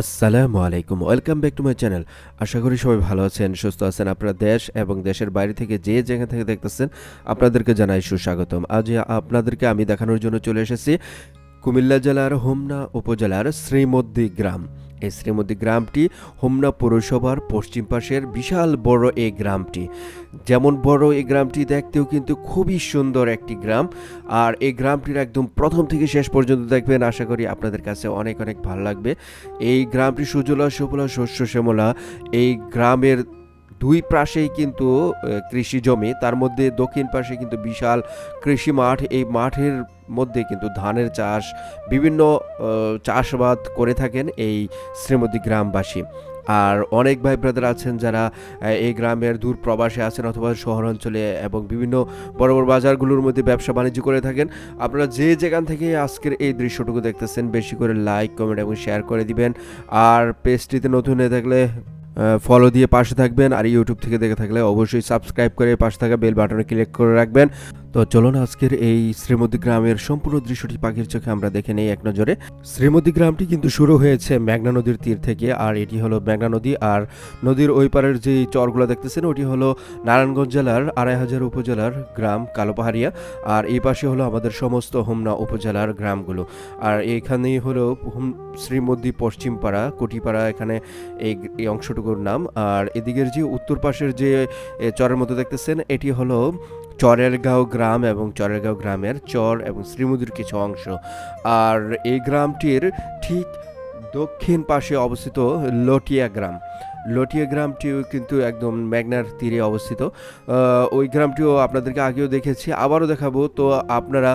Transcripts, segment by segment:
আসসালামু আলাইকুম। Welcome back to my channel. আশা করি সবাই ভালো আছেন, সুস্থ আছেন আপনারা দেশ এবং দেশের বাইরে থেকে যে জায়গা থেকে দেখতেছেন, আপনাদেরকে জানাই সুস্বাগতম। আজ আপনাদেরকে আমি দেখানোর জন্য চলে এসেছি কুমিল্লা জেলার হোমনা উপজেলার শ্রীমদ্দি গ্রাম। এই শ্রীমতী গ্রামটি হোমনা পৌরসভার পশ্চিম পাশের বিশাল বড় এই গ্রামটি। যেমন বড় এই গ্রামটি দেখতেও কিন্তু খুবই সুন্দর একটি গ্রাম। আর এই গ্রামটির একদম প্রথম থেকে শেষ পর্যন্ত দেখবেন, আশা করি আপনাদের কাছে অনেক অনেক ভালো লাগবে। এই গ্রামটি সুজলা, সুফলা, শস্য, শ্যামলা, এই গ্রামের দুই পাশেই কিন্তু কৃষি জমি, তার মধ্যে দক্ষিণ পাশে কিন্তু বিশাল কৃষি মাঠ। এই মাঠের মধ্যে কিন্তু ধানের চাষ, বিভিন্ন চাষাবাদ করে থাকেন এই শ্রীমতী গ্রামবাসী। আর অনেক ভাই ব্রাদার আছেন যারা এই গ্রামের দূর প্রবাসে আছেন অথবা শহর অঞ্চলে এবং বিভিন্ন বড় বড় বাজারগুলোর মধ্যে ব্যবসা বাণিজ্য করে থাকেন। আপনারা যে যেখান থেকে আজকের এই দৃশ্যটুকু দেখতেছেন, বেশি করে লাইক, কমেন্ট এবং শেয়ার করে দিবেন। আর পেজটিতে নতুন হয়ে থাকলে ফলো দিয়ে পাশে থাকবেন আর ইউটিউব থেকে দেখে থাকলে অবশ্যই সাবস্ক্রাইব করে পাশে থাকা বেল বাটনে ক্লিক করে রাখবেন। তো চলুন আজকের এই শ্রীমতী গ্রামের সম্পূর্ণ দৃশ্যটি পাখির চোখে আমরা দেখে নেই এক নজরে। শ্রীমতী গ্রামটি কিন্তু শুরু হয়েছে মেঘনা নদীর তীর থেকে, আর এটি হলো মেঘনা নদী। আর নদীর ওই পারের যে চরগুলো দেখতেছেন, ওটি হলো নারায়ণগঞ্জ জেলার আড়াই হাজার উপজেলার গ্রাম কালোপাহাড়িয়া। আর এই পাশে হলো আমাদের সমস্ত হোমনা উপজেলার গ্রামগুলো। আর এইখানেই হলো শ্রীমদ্দি পশ্চিমপাড়া, কুটিপাড়া এখানে এই এই অংশটুকুর নাম। আর এদিকের যে উত্তর পাশের যে চরের মতো দেখতেছেন, এটি হলো চরেরগাঁও গ্রাম এবং চরেরগাঁও গ্রামের চর এবং শ্রীমুদির কিছু অংশ। আর এই গ্রামটির ঠিক দক্ষিণ পাশে অবস্থিত লটিয়া গ্রাম। লটিয়া গ্রামটিও কিন্তু একদম মেঘনার তীরে অবস্থিত। ওই গ্রামটিও আপনাদেরকে আগেও দেখেছি, আবারও দেখাবো। তো আপনারা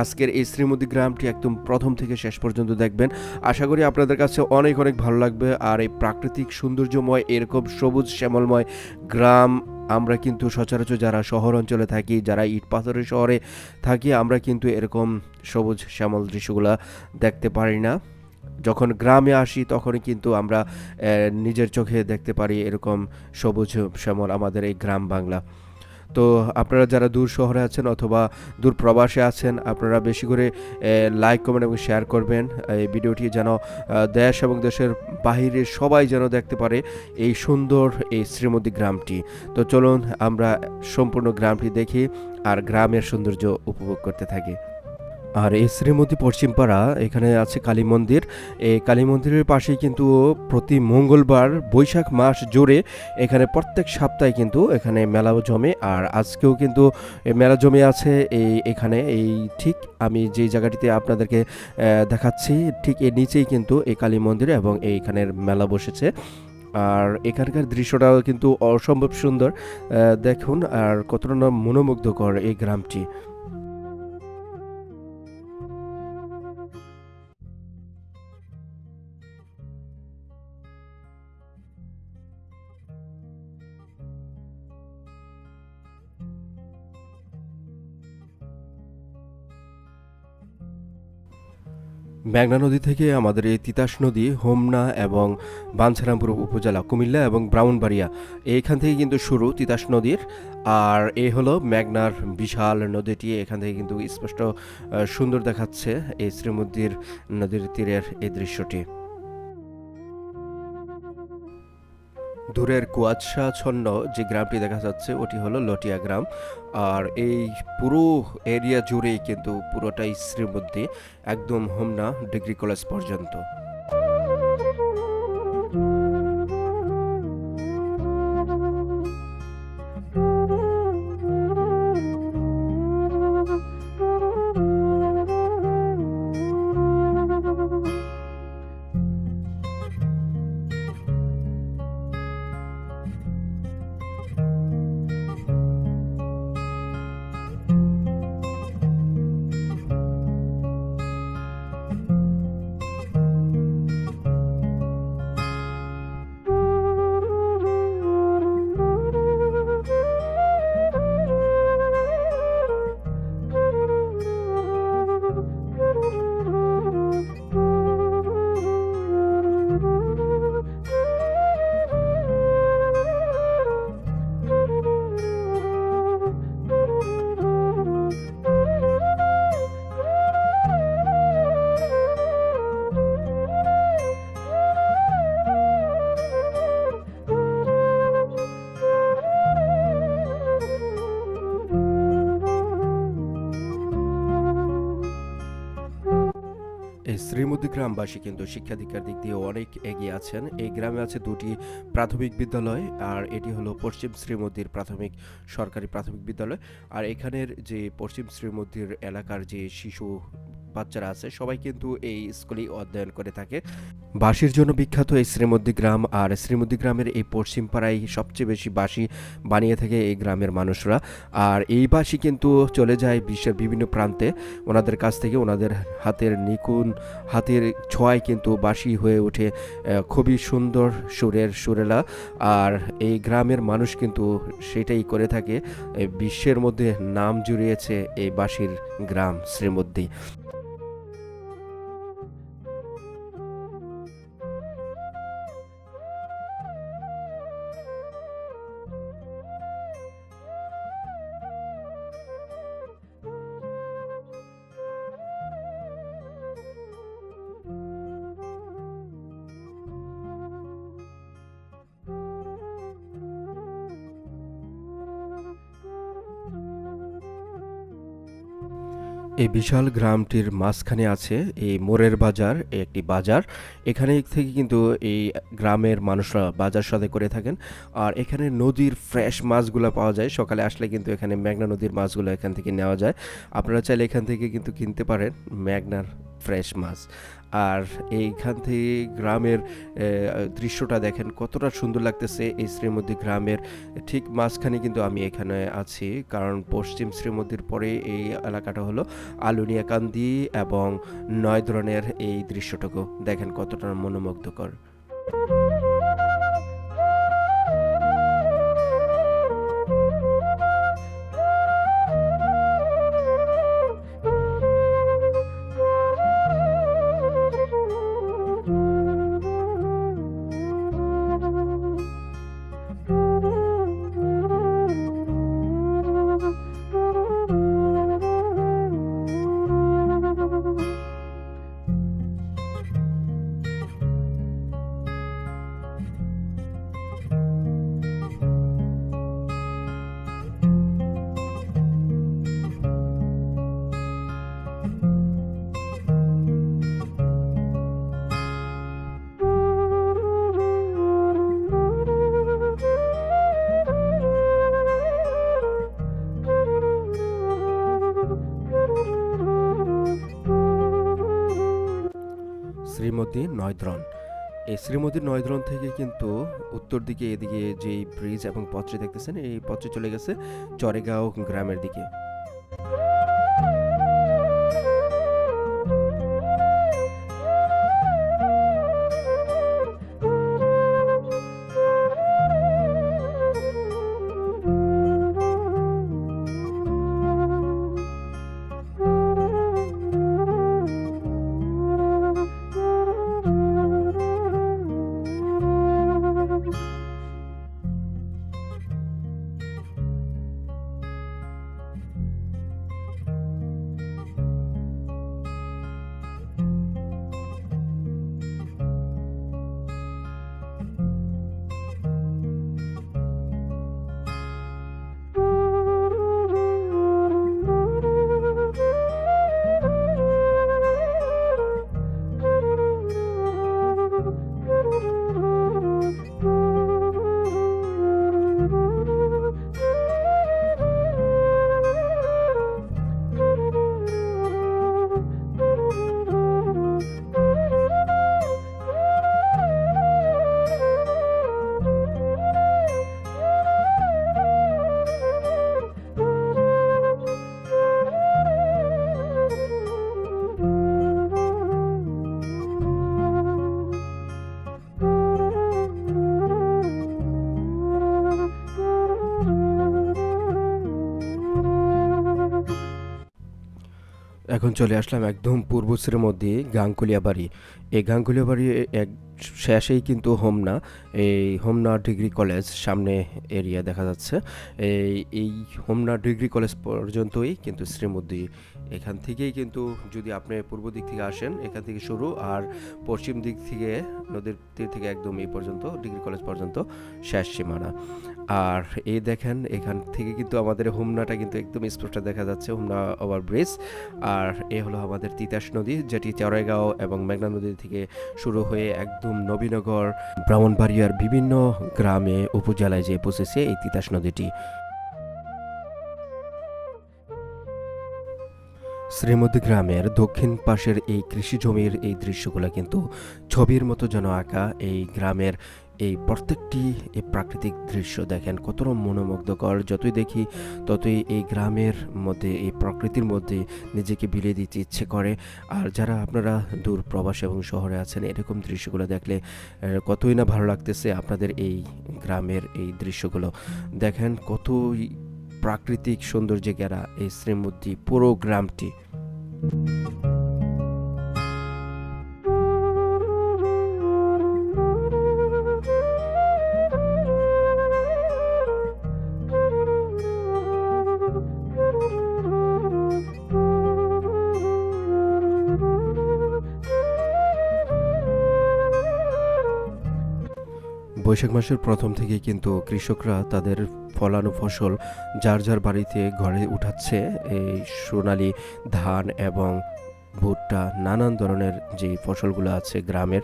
আজকের এই শ্রীমতী গ্রামটি একদম প্রথম থেকে শেষ পর্যন্ত দেখবেন। আশা করি আপনাদের কাছে অনেক অনেক ভালো লাগবে। আর এই প্রাকৃতিক সৌন্দর্যময়, এরকম সবুজ শ্যামলময় গ্রাম, আমরা কিন্তু সচরাচর যারা শহর অঞ্চলে থাকি, যারা ইট পাথরের শহরে থাকি, আমরা কিন্তু এরকম সবুজ শ্যামল দৃশ্যগুলো দেখতে পারি না। যখন গ্রামে আসি, তখনই কিন্তু আমরা নিজের চোখে দেখতে পারি এরকম সবুজ শ্যামল আমাদের এই গ্রাম বাংলা। তো আপনারা যারা দূর শহরে আছেন অথবা দূর প্রবাসে আছেন, আপনারা বেশি করে লাইক কমেন্ট এবং শেয়ার করবেন। এই ভিডিওটি যেন দেশ এবং দেশের বাহিরে সবাই যেন দেখতে পারে এই সুন্দর এই শ্রীমতী গ্রামটি। তো চলুন আমরা সম্পূর্ণ গ্রামটি দেখি আর গ্রামের সৌন্দর্য উপভোগ করতে থাকি। আর এই শ্রীমতী পশ্চিমপাড়া, এখানে আছে কালী মন্দির। এই কালী মন্দিরের পাশেই কিন্তু প্রতি মঙ্গলবার বৈশাখ মাস জুড়ে এখানে প্রত্যেক সপ্তাহে কিন্তু এখানে মেলা জমে। আর আজকেও কিন্তু মেলা জমে আছে এই এখানে। এই ঠিক আমি যে জায়গাটিতে আপনাদেরকে দেখাচ্ছি, ঠিক এর নিচেই কিন্তু এই কালী মন্দির এবং এইখানের মেলা বসেছে। আর এখানকার দৃশ্যটাও কিন্তু অসম্ভব সুন্দর। দেখুন, আর কতটা মনোমুগ্ধকর এই গ্রামটি। মেঘনা নদী থেকে আমাদের এই তিতাস নদী, হোমনা এবং বাঞ্ছারামপুর উপজেলা, কুমিল্লা এবং ব্রাউনবাড়িয়া এইখান থেকে কিন্তু শুরু তিতাস নদীর। আর এ হলো মেঘনার বিশাল নদীটি, এখান থেকে কিন্তু স্পষ্ট সুন্দর দেখাচ্ছে এই শ্রীমদ্দির নদীর তীরের এই দৃশ্যটি। দূরের কুয়াশাচ্ছন্ন যে গ্রামটি দেখা যাচ্ছে, ওটি হলো লটিয়া গ্রাম। আর এই পুরো এরিয়া জুড়েই কিন্তু পুরোটাই শ্রীমদ্দি একদম হোমনা ডিগ্রি কলেজ পর্যন্ত। শ্রীমতী গ্রামবাসী কিন্তু শিক্ষা দিক দিয়ে অনেক এগিয়ে আছেন। এই গ্রামে আছে দুটি প্রাথমিক বিদ্যালয় আর এটি হলো পশ্চিম শ্রীমতির প্রাথমিক সরকারি প্রাথমিক বিদ্যালয়। আর এখানের যে পশ্চিম শ্রীমতির এলাকার যে শিশু বাচ্চারা আছে, সবাই কিন্তু এই স্কুলেই অধ্যয়ন করে থাকে। বাঁশির জন্য বিখ্যাত এই শ্রীমদ্দি গ্রাম আর শ্রীমদ্দি গ্রামের এই পশ্চিম পাড়ায় সবচেয়ে বেশি বাঁশি বানিয়ে থাকে এই গ্রামের মানুষরা। আর এই বাঁশি কিন্তু চলে যায় বিশ্বের বিভিন্ন প্রান্তে। ওনাদের কাছ থেকে ওনাদের হাতের নিকুন, হাতের ছোঁয়ায় কিন্তু বাঁশি হয়ে ওঠে খুবই সুন্দর সুরের সুরেলা। আর এই গ্রামের মানুষ কিন্তু সেটাই করে থাকে বিশ্বের মধ্যে নাম জুড়িয়েছে এই বাঁশির গ্রাম শ্রীমদ্দি। এই বিশাল গ্রামটির মাঝখানে আছে এই মোড়ের বাজার একটি বাজার। এখানে থেকে কিন্তু এই গ্রামের মানুষরা বাজার সদাই করে থাকেন। আর এখানে নদীর ফ্রেশ মাছগুলো পাওয়া যায়। সকালে আসলে কিন্তু এখানে মেঘনা নদীর মাছগুলো এখান থেকে নেওয়া যায়। আপনারা চাইলে এখান থেকে কিন্তু কিনতে পারেন মেঘনার ফ্রেশ মাছ। আর এইখান থেকে গ্রামের দৃশ্যটা দেখেন কতটা সুন্দর লাগতেছে এই শ্রীমতী গ্রামের। ঠিক মাঝখানে কিন্তু আমি এখানে আছি, কারণ পশ্চিম শ্রীমতীর পরে এই এলাকাটা হলো আলুনিয়াকান্দি এবং নয় ধরনের এই দৃশ্যটুকু। দেখেন কতটা মনোমুগ্ধকর। শ্রীমতী নয়দ্রন এই শ্রীমতী নয়দ্রন থেকে কিন্তু উত্তর দিকে এদিকে যেই ব্রিজ এবং পথটি দেখতেছেন, এই পথটি চলে গেছে চরেগাঁও গ্রামের দিকে। এখন চলে আসলাম একদম পূর্ব মধ্যে গাঙ্গুলিয়া বাড়ি। এই গাঙ্গুলিয়া বাড়ি এক শেষেই কিন্তু হোমনা, এই হোমনা ডিগ্রি কলেজ সামনে এরিয়া দেখা যাচ্ছে। এই এই হোমনা ডিগ্রি কলেজ পর্যন্তই কিন্তু শ্রীমদ্দি। এখান থেকেই কিন্তু যদি আপনি পূর্ব দিক থেকে আসেন, এখান থেকে শুরু আর পশ্চিম দিক থেকে, নদীর তীর থেকে একদম এই পর্যন্ত, ডিগ্রি কলেজ পর্যন্ত শেষ সীমানা। আর এই দেখেন, এখান থেকে কিন্তু আমাদের হোমনাটা কিন্তু একদম স্পষ্ট দেখা যাচ্ছে, হোমনা ওভার ব্রিজ আর এ হলো আমাদের তিতাস নদী, যেটি চড়াইগাঁও এবং মেঘনা নদী থেকে শুরু হয়ে একদম নবীনগর, ব্রাহ্মণবাড়িয়ার বিভিন্ন গ্রামে উপজেলায় যে পৌঁছেছে এই তিতাস নদীটি। শ্রীমতী গ্রামের দক্ষিণ পাশের এই কৃষি জমির এই দৃশ্যগুলো কিন্তু ছবির মতো যেন আঁকা এই গ্রামের এই প্রত্যেকটি, এই প্রাকৃতিক দৃশ্য দেখেন কতটা মনোমুগ্ধকর। যতই দেখি, ততই এই গ্রামের মধ্যে, এই প্রকৃতির মধ্যে নিজেকে বিলিয়ে দিতে ইচ্ছে করে। আর যারা আপনারা দূর প্রবাস এবং শহরে আছেন, এরকম দৃশ্যগুলো দেখলে কতই না ভালো লাগতেছে আপনাদের এই গ্রামের এই দৃশ্যগুলো। দেখেন কতই প্রাকৃতিক সৌন্দর্যে ঘেরা এই শ্রীমূর্তি পুরো গ্রামটি। বৈশাখ মাসের প্রথম থেকে কিন্তু কৃষকরা তাদের ফলানো ফসল যার যার বাড়িতে ঘরে উঠাচ্ছে। এই সোনালি ধান এবং ভুট্টা, নানান ধরনের যে ফসলগুলো আছে গ্রামের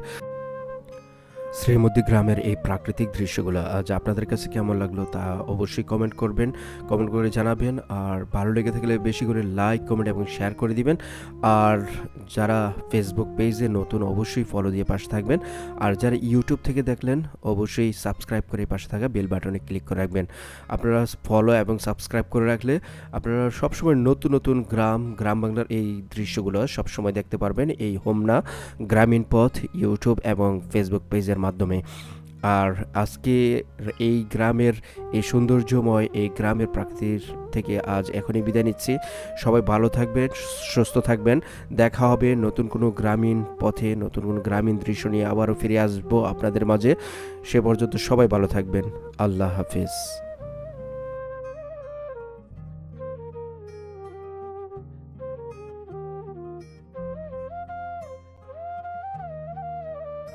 শ্রীমদ্দি গ্রামের এই প্রাকৃতিক দৃশ্যগুলো আজ আপনাদের কাছে কেমন লাগল তা অবশ্যই কমেন্ট করবেন। কমেন্ট করে জানাবেন আর ভালো লেগে থাকলে বেশি করে লাইক কমেন্ট এবং শেয়ার করে দিবেন। আর যারা ফেসবুক পেজে নতুন অবশ্যই ফলো দিয়ে পাশে থাকবেন। আর যারা ইউটিউব থেকে দেখলেন, অবশ্যই সাবস্ক্রাইব করে পাশে থাকা বেল বাটনে ক্লিক করে রাখবেন। আপনারা ফলো এবং সাবস্ক্রাইব করে রাখলে আপনারা সবসময় নতুন নতুন গ্রাম গ্রাম বাংলার এই দৃশ্যগুলো সবসময় দেখতে পারবেন। এই হোমনা, গ্রামীণ পথ ইউটিউব এবং ফেসবুক পেজের মাধ্যমে। আর আজকে এই গ্রামের, এই সৌন্দর্যময় এই গ্রামের প্রাকৃতির থেকে আজ এখনই বিদায় নিচ্ছি। সবাই ভালো থাকবেন, সুস্থ থাকবেন। দেখা হবে নতুন কোনো গ্রামীণ পথে, নতুন কোনো গ্রামীণ দৃশ্য নিয়ে আবারও ফিরে আসব আপনাদের মাঝে। সে পর্যন্ত সবাই ভালো থাকবেন। আল্লাহ হাফিজ।